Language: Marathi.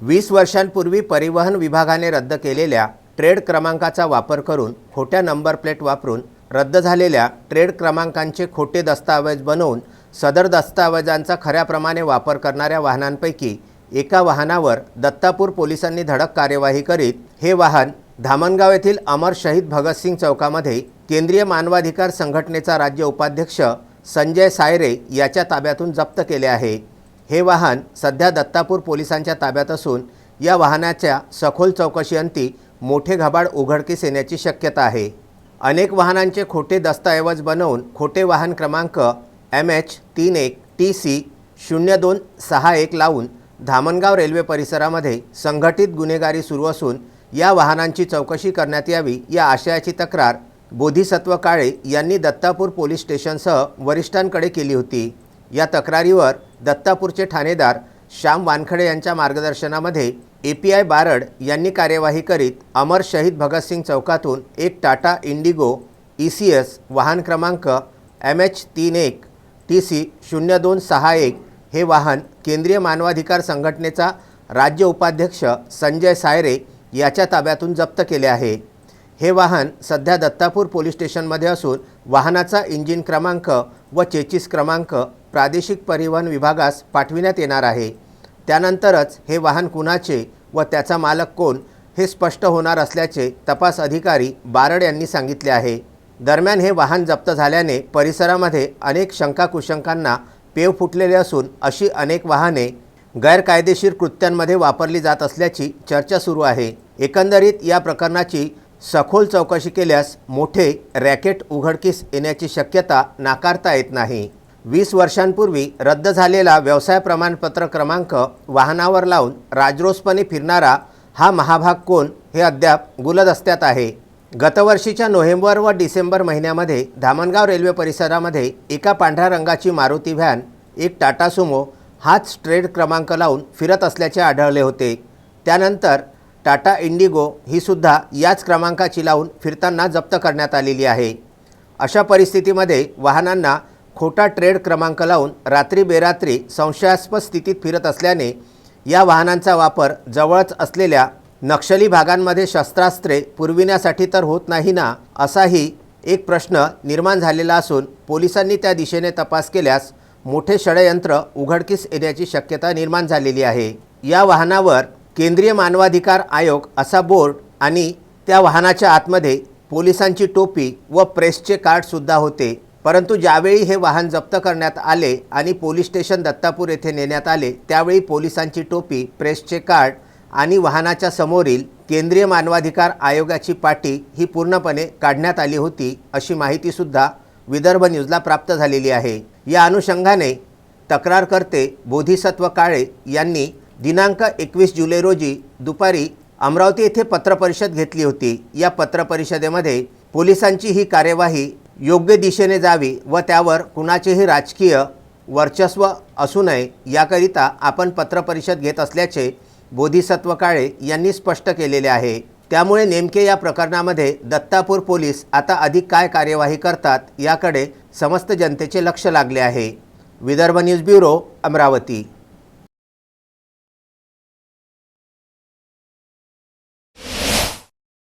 वीस वर्षांपूर्वी परिवहन विभागाने रद्द केलेल्या ट्रेड क्रमांकाचा वापर करून खोट्या नंबर प्लेट वापरून रद्द झालेल्या ट्रेड क्रमांकांचे खोटे दस्तावेज बनवून सदर दस्तावेजांचा खऱ्याप्रमाणे वापर करणाऱ्या वाहनांपैकी एका वाहनावर दत्तापूर पोलिसांनी धडक कार्यवाही करीत हे वाहन धामणगाव येथील अमर शहीद भगतसिंग चौकामध्ये केंद्रीय मानवाधिकार संघटनेचा राज्य उपाध्यक्ष संजय सायरे याच्या ताब्यातून जप्त केले आहे. हे वाहन सध्या दत्तापूर पोलिसांच्या ताब्यात असून या वाहनाच्या सखोल चौकशीअंती मोठे घबाड उघडकीस येण्याची शक्यता आहे. अनेक वाहनांचे खोटे दस्तऐवज बनवून खोटे वाहन क्रमांक एम एच तीन एक टी सी शून्य दोन सहा एक लावून धामणगाव रेल्वे परिसरामध्ये संघटित गुन्हेगारी सुरू असून या वाहनांची चौकशी करण्यात यावी या आशयाची तक्रार बोधिसत्व काळे यांनी दत्तापूर पोलीस स्टेशनसह वरिष्ठांकडे केली होती. या तक्रारीवर दत्तापूरचे ठाणेदार श्याम वानखडे यांच्या मार्गदर्शनामध्ये ए पी आय बारड यांनी कार्यवाही करीत अमर शहीद भगतसिंग चौकातून एक Tata Indigo E C S वाहन क्रमांक एम एच तीन एक टी सी शून्य दोन सहा एक हे वाहन केंद्रीय मानवाधिकार संघटनेचा राज्य उपाध्यक्ष संजय सायरे याच्या ताब्यातून जप्त केले आहे. हे वाहन सध्या दत्तापूर पोलीस स्टेशनमध्ये असून वाहनाचा इंजिन क्रमांक व चेचिस क्रमांक प्रादेशिक परिवहन विभागास पाठविण्यात येणार आहे. त्यानंतरच हे वाहन कुणाचे व त्याचा मालक कोण हे स्पष्ट होणार असल्याचे तपास अधिकारी बारड यांनी सांगितले आहे. दरम्यान हे वाहन जप्त झाल्याने परिसरामध्ये अनेक शंकाकुशंकांना पेव फुटलेले असून अशी अनेक वाहने गैरकायदेशीर कृत्यांमध्ये वापरली जात असल्याची चर्चा सुरू आहे. एकंदरीत या प्रकरणाची सखोल चौकशी केल्यास मोठे रॅकेट उघडकीस येण्याची शक्यता नाकारता येत नाही. वीस वर्षांपूर्वी रद्द झालेला व्यवसाय प्रमाणपत्र क्रमांक वाहनावर लावून राजरोसपणे फिरणारा हा महाभाग कोण हे अद्याप गुलदस्त्यात आहे. गतवर्षीच्या नोव्हेंबर व डिसेंबर महिन्यामध्ये धामणगाव रेल्वे परिसरामध्ये एका पांढऱ्या रंगाची मारुती व्हॅन एक टाटा सुमो हाच ट्रेड क्रमांक लावून फिरत असल्याचे आढळले होते. त्यानंतर टाटा इंडिगो ही सुद्धा याच क्रमांकाची लावून फिरताना जप्त करण्यात आलेली आहे. अशा परिस्थितीमध्ये वाहनांना खोटा ट्रेड क्रमांक लावून रात्री बेरात्री संशयास्पद स्थितीत फिरत असल्याने या वाहनांचा वापर जवळच असलेल्या नक्षली भागांमध्ये शस्त्रास्त्रे पुरविण्यासाठी तर होत नाही ना असाही एक प्रश्न निर्माण झालेला असून पोलिसांनी त्या दिशेने तपास केल्यास मोठे षडयंत्र उघडकीस येण्याची शक्यता निर्माण झालेली आहे. या वाहनावर केंद्रीय मानवाधिकार आयोग असा बोर्ड आणि त्या वाहनाच्या आतमध्ये पोलिसांची टोपी व प्रेसचे कार्डसुद्धा होते. परंतु ज्यावेळी हे वाहन जप्त करण्यात आले आणि पोलीस स्टेशन दत्तापूर येथे नेण्यात आले त्यावेळी पोलिसांची टोपी प्रेसचे कार्ड आणि वाहनाच्या समोरील केंद्रीय मानवाधिकार आयोगाची पाटी ही पूर्णपणे काढण्यात आली होती अशी माहितीसुद्धा विदर्भ न्यूजला प्राप्त झालेली आहे. या अनुषंगाने तक्रारकर्ते बोधिसत्व काळे यांनी दिनांक एकवीस जुलै रोजी दुपारी अमरावती येथे पत्रपरिषद घेतली होती. या पत्रपरिषदेमध्ये पोलिसांची ही कार्यवाही योग्य दिशेने जावी व त्यावर कुणाचेही राजकीय वर्चस्व असू नये याकरिता आपण पत्रपरिषद घेत असल्याचे बोधिसत्व काळे यांनी स्पष्ट केलेले आहे. त्यामुळे नेमके या प्रकरणामध्ये दत्तापूर पोलीस आता अधिक काय कार्यवाही करतात याकडे समस्त जनतेचे लक्ष लागले आहे. Vidarbha news bureau Amravati.